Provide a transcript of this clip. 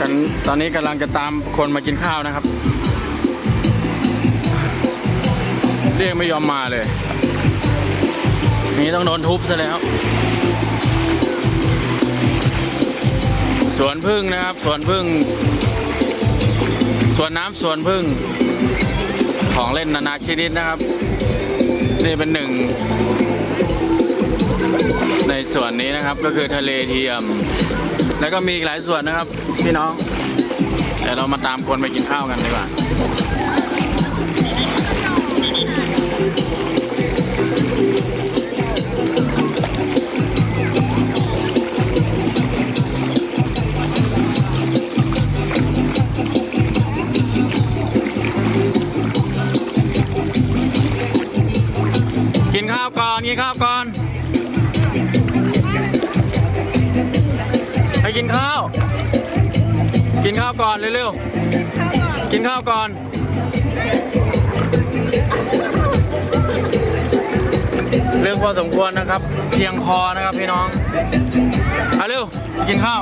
กันตอนนี้กำลังจะตามคนมากินข้าวนะครับ เรียกไม่ยอมมาเลย นี่ต้องโดนทุบซะแล้ว สวนพึ่งนะครับ สวนพึ่ง สวนน้ำสวนพึ่ง ของเล่นนานาชนิดนะครับ นี่เป็นหนึ่ง ส่วนนี้นะครับก็คือทะเลเทียม แล้วก็มีอีกหลายส่วนนะครับพี่น้องเดี๋ยวเรามาตามคนไปกินข้าวกันดีกว่ากินข้าวก่อนกินข้าวก่อน กินข้าว กินข้าวก่อนเร็วๆ กินข้าวก่อน เรื่องพอสมควรนะครับเพียงพอนะครับพี่น้องเอาเร็ว กินข้าว